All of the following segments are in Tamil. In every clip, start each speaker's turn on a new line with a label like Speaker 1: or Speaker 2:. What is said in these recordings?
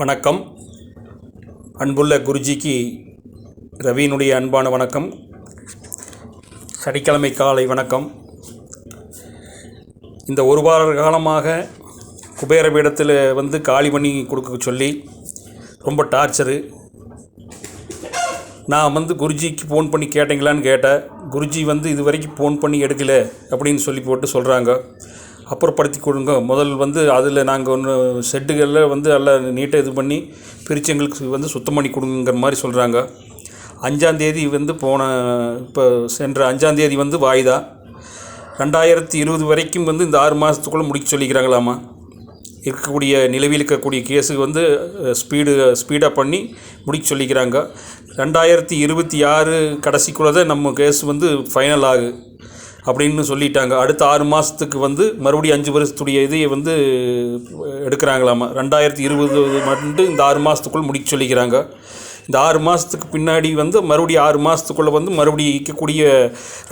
Speaker 1: வணக்கம். அன்புள்ள குருஜிக்கு ரவியினுடைய அன்பான வணக்கம். சனிக்கிழமை காலை வணக்கம். இந்த ஒரு வார காலமாக குபேர பீடத்தில் வந்து காலி பண்ணி கொடுக்க சொல்லி ரொம்ப டார்ச்சரு. நான் வந்து குருஜிக்கு ஃபோன் பண்ணி கேட்டீங்களான்னு கேட்டேன். குருஜி வந்து இது வரைக்கும் ஃபோன் பண்ணி எடுக்கல அப்படின்னு சொல்லி போட்டு சொல்கிறாங்க அப்புறப்படுத்தி கொடுங்க. முதல் வந்து அதில் நாங்கள் ஒன்று ஷெட்டுகளில் வந்து எல்லாம் நீட்டாக இது பண்ணி பிரித்து எங்களுக்கு வந்து சுத்தம் பண்ணி கொடுங்கிற மாதிரி சொல்கிறாங்க அஞ்சாந்தேதி வந்து போன இப்போ சென்ற அஞ்சாந்தேதி வந்து வாய்தா. ரெண்டாயிரத்தி இருபது வரைக்கும் வந்து இந்த ஆறு மாதத்துக்குள்ளே முடிக்க சொல்லிக்கிறாங்களாமா. இருக்கக்கூடிய நிலவில் இருக்கக்கூடிய கேஸு வந்து ஸ்பீடு ஸ்பீடாக பண்ணி முடிக்க சொல்லிக்கிறாங்க. ரெண்டாயிரத்தி இருபத்தி ஆறு கடைசிக்குள்ளே தான் நம்ம கேஸ் வந்து ஃபைனல் ஆகுது. அப்படின்னு சொல்லிட்டாங்க. அடுத்த ஆறு மாதத்துக்கு வந்து மறுபடியும் அஞ்சு வருஷத்துடைய இதையை வந்து எடுக்கிறாங்களாமா? ரெண்டாயிரத்தி இருபது மட்டும் இந்த ஆறு மாதத்துக்குள் முடிக்க சொல்லிக்கிறாங்க. இந்த ஆறு மாதத்துக்கு பின்னாடி வந்து மறுபடியும் ஆறு மாதத்துக்குள்ளே வந்து மறுபடியும் இருக்கக்கூடிய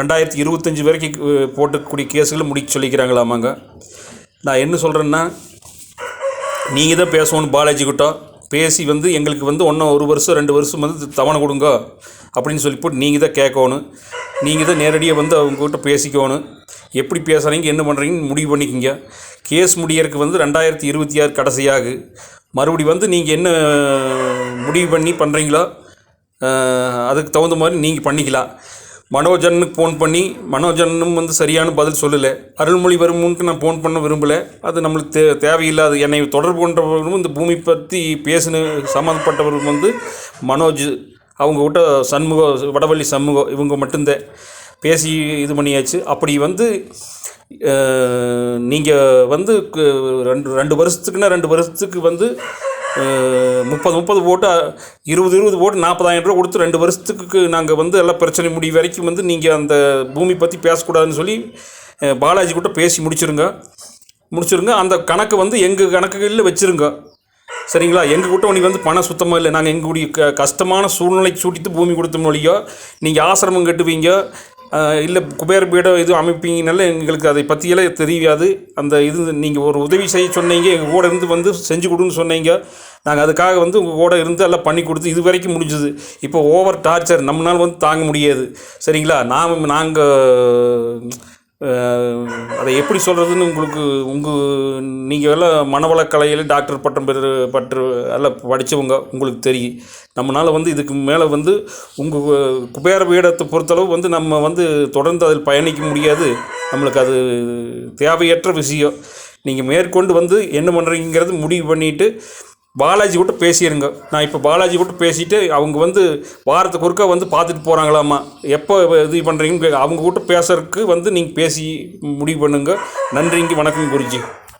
Speaker 1: ரெண்டாயிரத்தி இருபத்தஞ்சி வரைக்கும் போட்டுக்கூடிய போட்டக்கூடிய கேஸுகளை முடிக்க சொல்லிக்கிறாங்களாமாங்க. நான் என்ன சொல்கிறேன்னா நீங்கள் தான் பேசணும் பாலாஜி கிட்ட. பேசி வந்து எங்களுக்கு வந்து ஒன்றும் ஒரு வருஷம் ரெண்டு வருஷம் வந்து தவணை கொடுங்க. அப்படின்னு சொல்லி போட்டு நீங்கள் தான் கேட்கணும். நீங்கள் தான் நேரடியாக வந்து அவங்ககிட்ட பேசிக்கணும். எப்படி பேசுகிறீங்க என்ன பண்ணுறீங்கன்னு முடிவு பண்ணிக்கிங்க. கேஸ் முடியறதுக்கு வந்து ரெண்டாயிரத்தி இருபத்தி ஆறு கடைசியாகு. மறுபடி வந்து நீங்கள் என்ன முடிவு பண்ணி பண்ணுறீங்களோ அதுக்கு தகுந்த மாதிரி நீங்கள் பண்ணிக்கலாம். மனோஜனுக்கு ஃபோன் பண்ணி மனோஜனும் வந்து சரியான பதில் சொல்லலை. அருள்மொழிவர்மனுக்கு நான் ஃபோன் பண்ண விரும்பலை. அது நம்மளுக்கு தே தேவையில்லாது என்னை தொடர்பு கொண்டவர்களும் இந்த பூமி பற்றி பேசின சம்மந்தப்பட்டவர்களும் வந்து மனோஜ் அவங்க கிட்ட சண்முகம் வடவள்ளி சண்முகம் இவங்க மட்டும்தான் பேசி இது பண்ணியாச்சு. அப்படி வந்து நீங்கள் வந்து ரெண்டு ரெண்டு வருஷத்துக்குன்னா ரெண்டு வருஷத்துக்கு வந்து முப்பது முப்பது ஓட்டு இருபது இருபது ஓட்டு நாற்பதாயிரம் ரூபா கொடுத்து ரெண்டு வருஷத்துக்கு நாங்கள் வந்து எல்லாம் பிரச்சனை முடிவு வரைக்கும் வந்து நீங்கள் அந்த பூமி பற்றி பேசக்கூடாதுன்னு சொல்லி பாலாஜி கிட்ட பேசி முடிச்சிருங்க. முடிச்சிருங்க. அந்த கணக்கு வந்து எங்கள் கணக்குகளில் வச்சுருங்க. சரிங்களா? எங்கள் கூட்டம் வந்து பணம் சுத்தமாக இல்லை. நாங்கள் எங்களுடைய க கஷ்டமான சூழ்நிலை சூட்டித்து பூமி கொடுத்த மொழியோ நீங்கள் ஆசிரமம் கட்டுவீங்க. இல்லை குபேர பீடம் எதுவும் அமைப்பீங்கனால எங்களுக்கு அதை பற்றியெல்லாம் தெரியாது. அந்த இது நீங்கள் ஒரு உதவி செய்ய சொன்னீங்க. எங்கள் கூட இருந்து வந்து செஞ்சு கொடுன்னு சொன்னீங்க. நாங்கள் அதுக்காக வந்து உங்கள் கூட இருந்து எல்லாம் பண்ணி கொடுத்து இது வரைக்கும் முடிஞ்சது. இப்போ ஓவர் டார்ச்சர் நம்மளால் வந்து தாங்க முடியாது. சரிங்களா? நாம் நாங்கள் அதை எப்படி சொல்கிறதுன்னு உங்களுக்கு உங்கள் நீங்கள் எல்லாம் மனவளக்கலையில் டாக்டர் பட்டம் பெற்று பற்று எல்லாம் படித்தவங்க உங்களுக்கு தெரியும். நம்மளால் வந்து இதுக்கு மேலே வந்து உங்கள் குபேர பீடத்தை பொறுத்தளவு வந்து நம்ம வந்து தொடர்ந்து அதில் பயணிக்க முடியாது. நம்மளுக்கு அது தேவையற்ற விஷயம். நீங்கள் மேற்கொண்டு வந்து என்ன பண்ணுறீங்கிறது முடிவு பண்ணிவிட்டு பாலாஜி கூட பேசிடுங்க நான் இப்போ பாலாஜி கூட பேசிட்டு அவங்க வந்து வாரத்துக்கு ஒருக்கா வந்து பார்த்துட்டு போகிறாங்களாம்மா எப்போ இது பண்ணுறீங்கன்னு அவங்க கூட பேசுறதுக்கு வந்து நீங்கள் பேசி முடிவு பண்ணுங்க. நன்றிங்க வணக்கம் குருஜி.